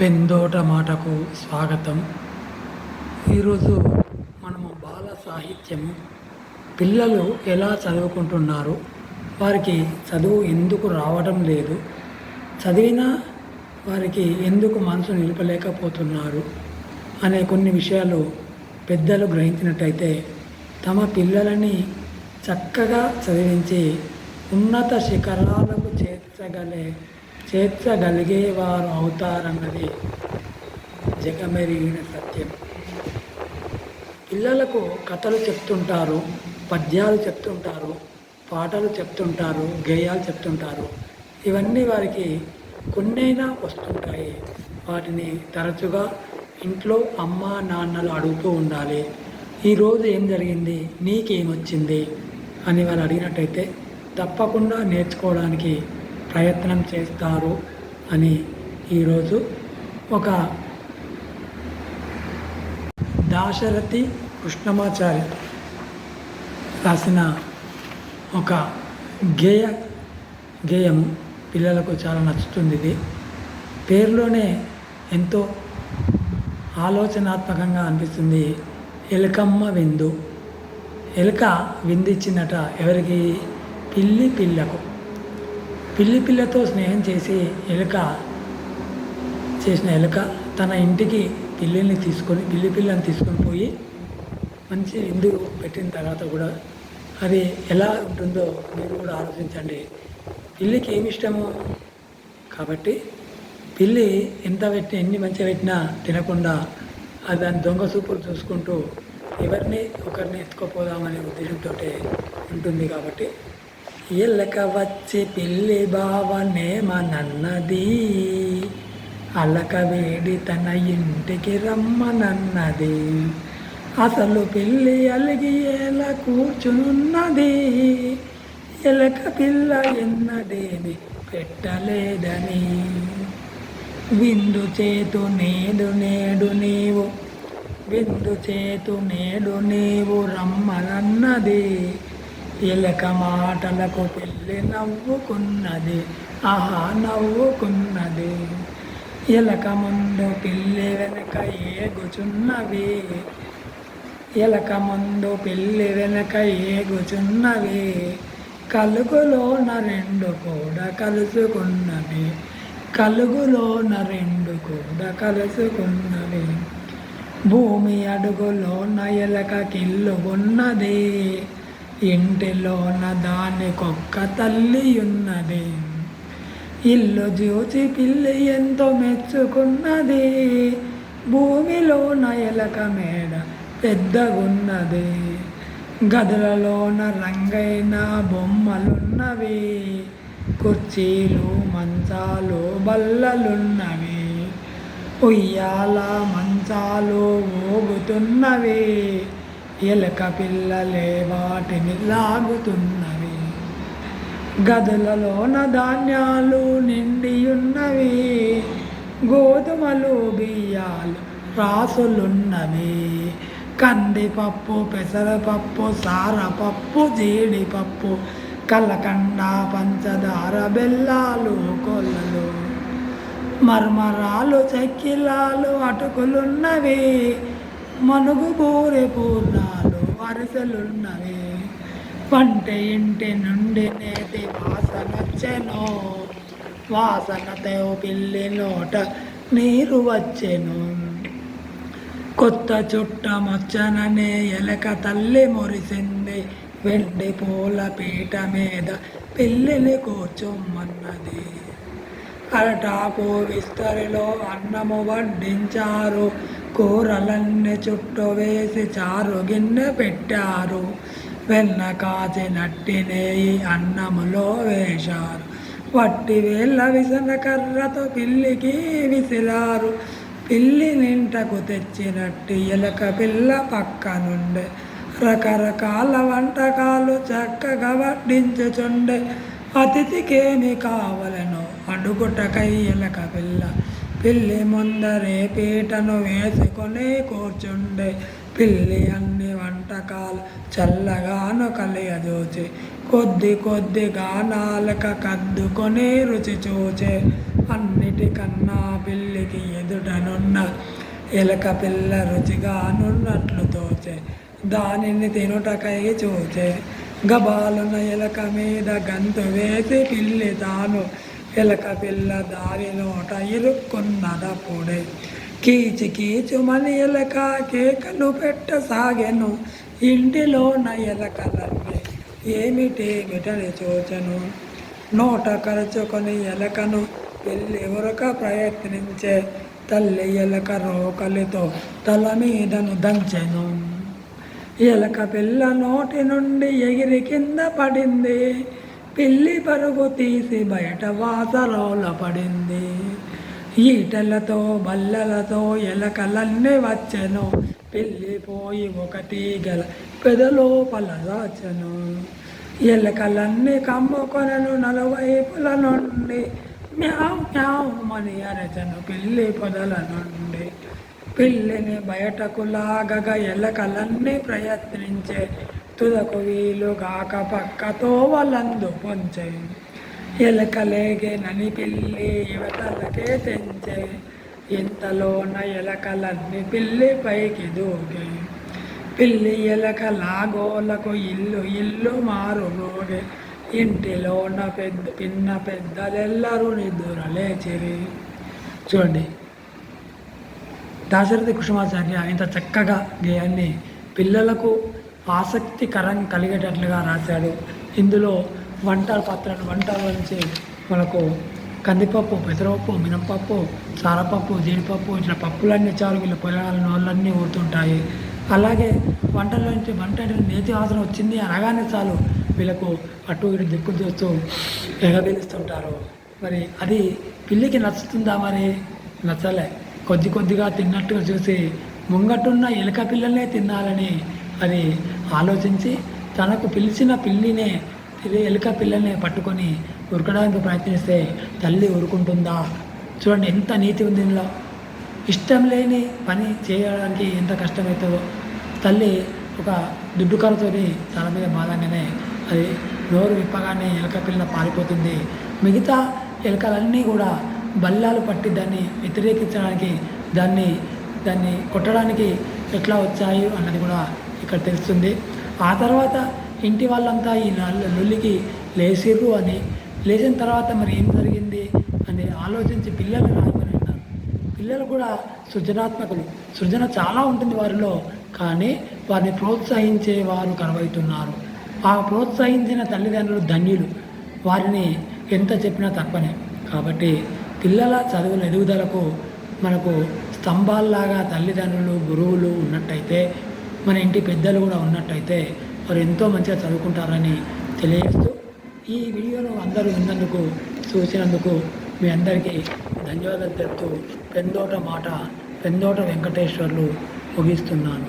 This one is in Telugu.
పెందోట మాటకు స్వాగతం. ఈరోజు మనము బాల సాహిత్యము పిల్లలు ఎలా చదువుకుంటున్నారు? వారికి చదువు ఎందుకు రావడం లేదు? చదివినా వారికి ఎందుకు మనసు నిలపలేకపోతున్నారు? అనే కొన్ని విషయాలు పెద్దలు గ్రహించినట్టయితే తమ పిల్లలని చక్కగా చదివించి ఉన్నత శిఖరాలకు చేర్చగలే చేర్చగలిగేవారు అవుతారన్నది జగమెరిగిన సత్యం. పిల్లలకు కథలు చెప్తుంటారు పద్యాలు చెప్తుంటారు పాటలు చెప్తుంటారు గేయాలు చెప్తుంటారు. ఇవన్నీ వారికి కొన్నైనా వస్తుంటాయి. వాటిని తరచుగా ఇంట్లో అమ్మ నాన్నలు అడుగుతూ ఉండాలి. ఈరోజు ఏం జరిగింది? నీకేమొచ్చింది? అని వాళ్ళు అడిగినట్టయితే తప్పకుండా నేర్చుకోవడానికి ప్రయత్నం చేస్తారు అని ఈరోజు ఒక దాశరథి కృష్ణమాచారి రాసిన ఒక గేయ గేయం పిల్లలకు చాలా నచ్చుతుంది ఇది. పేరులోనే ఎంతో ఆలోచనాత్మకంగా అనిపిస్తుంది. ఎలకమ్మ విందు. ఎలుక విందిచ్చినట ఎవరికి? పిల్లి పిల్లకు. పిల్లి పిల్లతో స్నేహం చేసి ఎలుక చేసిన ఎలుక తన ఇంటికి పిల్లిని తీసుకొని పిల్లి పిల్లని తీసుకొని పోయి మంచి విందు పెట్టిన తర్వాత కూడా అది ఎలా ఉంటుందో మీరు కూడా ఆలోచించండి. పిల్లికి ఏమి ఇష్టము? కాబట్టి పిల్లి ఎంత పెట్టినా ఎన్ని మంచిగా పెట్టినా తినకుండా అది దాని దొంగ సూపులు చూసుకుంటూ ఎవరిని ఒకరిని ఎత్తుకుపోదామనే ఉద్దేశంతో ఉంటుంది కాబట్టి ఎలక వచ్చి పిల్లి బావనేమనన్నది అలక వేడి తన ఇంటికి రమ్మనన్నది. అసలు పిల్లి అలిగి ఎలా కూర్చునున్నది? ఎలక పిల్ల ఎన్నడేది పెట్టలేదని. విందు చేతు నేడు నేడు నీవు విందు చేతు నేడు నీవు రమ్మనన్నది. ఎలక మాటలకు పిల్లి నవ్వుకున్నది. ఆహా నవ్వుకున్నది. ఎలక ముందు పిల్లి వెనక ఏగుచున్నవి. ఎలక ముందు పిల్లి వెనక ఏగుచున్నవి. కలుగులోన రెండు కూడా కలుసుకున్నవి. కలుగులోన రెండు కూడా కలుసుకున్నవి. భూమి అడుగులోన ఎలక కిల్లు ఉన్నది. ఇంటిలోన దానికొక్క తల్లి ఉన్నది ఇల్లు చూచి పిల్లి ఎంతో మెచ్చుకున్నది. భూమిలోన ఎలక మేడ పెద్దగున్నది. గదులలోన రంగైన బొమ్మలున్నవి. కుర్చీలు మంచాలు బల్లలున్నవి. ఉయ్యాల మంచాలు ఊగుతున్నవి. ఎలక పిల్లలే వాటిని లాగుతున్నవి. గదులలోన ధాన్యాలు నిండియున్నవి. గోధుమలు బియ్యాలు రాసులున్నవి. కందిపప్పు పెసరపప్పు సారపప్పు జీడిపప్పు కలకండ పంచదార బెల్లాలు కొల్లలు. మర్మరాలు చెక్కిలాలు అటుకులున్నవి. మనుగు బోరే పూర్ణాలు అరిసెలున్నవి పంట ఇంటి నుండి నేతి వాసనొచ్చెను వాసనతో పిల్లి నోట నీరు వచ్చెను. కొత్త చుట్టమొచ్చననే ఎలక తల్లి మురిసింది వెండి పూల పీట మీద పిల్లిని కూర్చోమన్నది. అరటాకు విస్తరిలో అన్నము వడ్డించారు కూరలన్నీ చుట్టూ వేసి చారు గిన్నె పెట్టారు. వెన్న కాచి నట్టినేయి అన్నములో వేశారు. వట్టి వేళ్ళ విసన కర్రతో పిల్లికి విసిరారు. పిల్లి నింటకు తెచ్చినట్టు ఎలక పిల్ల పక్క నుండే రకరకాల వంటకాలు చక్కగా వడ్డించుచుండే అతిథికేమి కావలను అడుగుటకై ఎలక పిల్ల పిల్లి ముందరే పీటను వేసుకొని కూర్చుండే. పిల్లి అన్ని వంటకాలు చల్లగాను కలియజూచి. కొద్ది కొద్దిగా నాలుక కద్దుకొని రుచి చూచే. అన్నిటికన్నా పిల్లికి ఎదుటనున్న ఎలక పిల్ల రుచిగా నున్నట్లు తోచే. దానిని తినుటకై చూచే. గబాలున ఎలక మీద గంతు వేసి పిల్లి తాను ఎలక పిల్ల దారి నోట ఇరుక్కున్నదప్పుడే కీచి కీచుమని ఎలక కేకలు పెట్టసాగెను. ఇంటిలోన ఎలకలన్నీ ఏమిటేమిటని చూచెను నోట కరుచుకొని ఎలకను వెళ్ళి ఉరక ప్రయత్నించే తల్లి ఎలక రోకలితో తల మీదను దంచెను. ఎలక పిల్ల నోటి నుండి ఎగిరి కింద పడింది. పిల్లి పరుగు తీసి బయట వాసరోల పడింది. ఈటలతో బల్లలతో ఎలకలన్నీ వచ్చెను. పిల్లి పోయి తీగల గల పెదలోపల దాచెను. ఎలకలన్నీ కమ్ముకొనను నలువైపుల నుండి. మ్యావ్ మ్యావ్ అని అరచను పిల్లి పొదల నుండి. పిల్లిని బయటకు లాగగా ఎలకలన్నీ ప్రయత్నించే తుదకు వీలు కాక పక్కతో వాళ్ళందు పొంచే. ఎలకలేగే నని పిల్లి యువతలకే తెంచే. ఇంతలోన ఎలకలన్నీ పిల్లి పైకి దూగే పిల్లి ఎలక లాగోలకు ఇల్లు ఇల్లు మారుగోగే ఇంటిలోన పెద్ద పిన్న పెద్దలెల్లరూ నిద్ర లేచిరి. చూడండి. దాశరథి కుసుమాచార్య ఇంత చక్కగా గేయాన్ని పిల్లలకు ఆసక్తికరం కలిగేటట్లుగా రాశాడు. ఇందులో వంట పాత్రను వంటల నుంచి మనకు కందిపప్పు పెసరపప్పు మినపప్పు సారపప్పు జీడిపప్పు ఇట్లా పప్పులన్నీ చాలు వీళ్ళ పొలాల నోళ్ళన్నీ ఊరుతుంటాయి. అలాగే వంటల్లో నుంచి వంట నేతి వాసన వచ్చింది అనగానే చాలు వీళ్ళకు అటు ఇటు దిక్కు చూస్తూ ఎగబీలుస్తుంటారు. మరి అది పిల్లికి నచ్చుతుందా మరి? నచ్చలే. కొద్ది కొద్దిగా తిన్నట్టుగా చూసి ముంగటున్న ఎలుక పిల్లలే తినాలని అది ఆలోచించి తనకు పిలిచిన పిల్లినే ఎలుక పిల్లల్ని పట్టుకొని ఉరకడానికి ప్రయత్నిస్తే తల్లి ఊరుకుంటుందా? చూడండి ఎంత నీతి ఉంది ఇందులో. ఇష్టం లేని పని చేయడానికి ఎంత కష్టమవుతుందో తల్లి ఒక దుడ్డు కర్రతోని తల మీద బాధంగానే అది నోరు విప్పగానే ఎలుక పిల్ల పారిపోతుంది. మిగతా ఎలుకలన్నీ కూడా బల్లాలు పట్టి దాన్ని వ్యతిరేకించడానికి దాన్ని దాన్ని కొట్టడానికి ఎట్లా వచ్చాయి అన్నది కూడా ఇక్కడ తెలుస్తుంది. ఆ తర్వాత ఇంటి వాళ్ళంతా ఈ నల్లు- లొల్లికి లేచిర్రు అని లేచిన తర్వాత మరి ఏం జరిగింది అని ఆలోచించి పిల్లలు రాయమని అన్నారు పిల్లలు కూడా సృజనాత్మకులు. సృజన చాలా ఉంటుంది వారిలో కానీ వారిని ప్రోత్సహించే వారు కనబడుతున్నారు. ఆ ప్రోత్సహించిన తల్లిదండ్రులు ధన్యులు. వారిని ఎంత చెప్పినా తప్పనే. కాబట్టి పిల్లల చదువుల ఎదుగుదలకు మనకు స్తంభాల్లాగా తల్లిదండ్రులు గురువులు ఉన్నట్టయితే మన ఇంటి పెద్దలు కూడా ఉన్నట్టయితే వారు ఎంతో మంచిగా చదువుకుంటారని తెలియజేస్తూ ఈ వీడియోను అందరూ విన్నందుకు చూసినందుకు మీ అందరికీ ధన్యవాదాలు తెలుపుతూ పెందోట మాట పెందోట వెంకటేశ్వర్లు ముగిస్తున్నాను.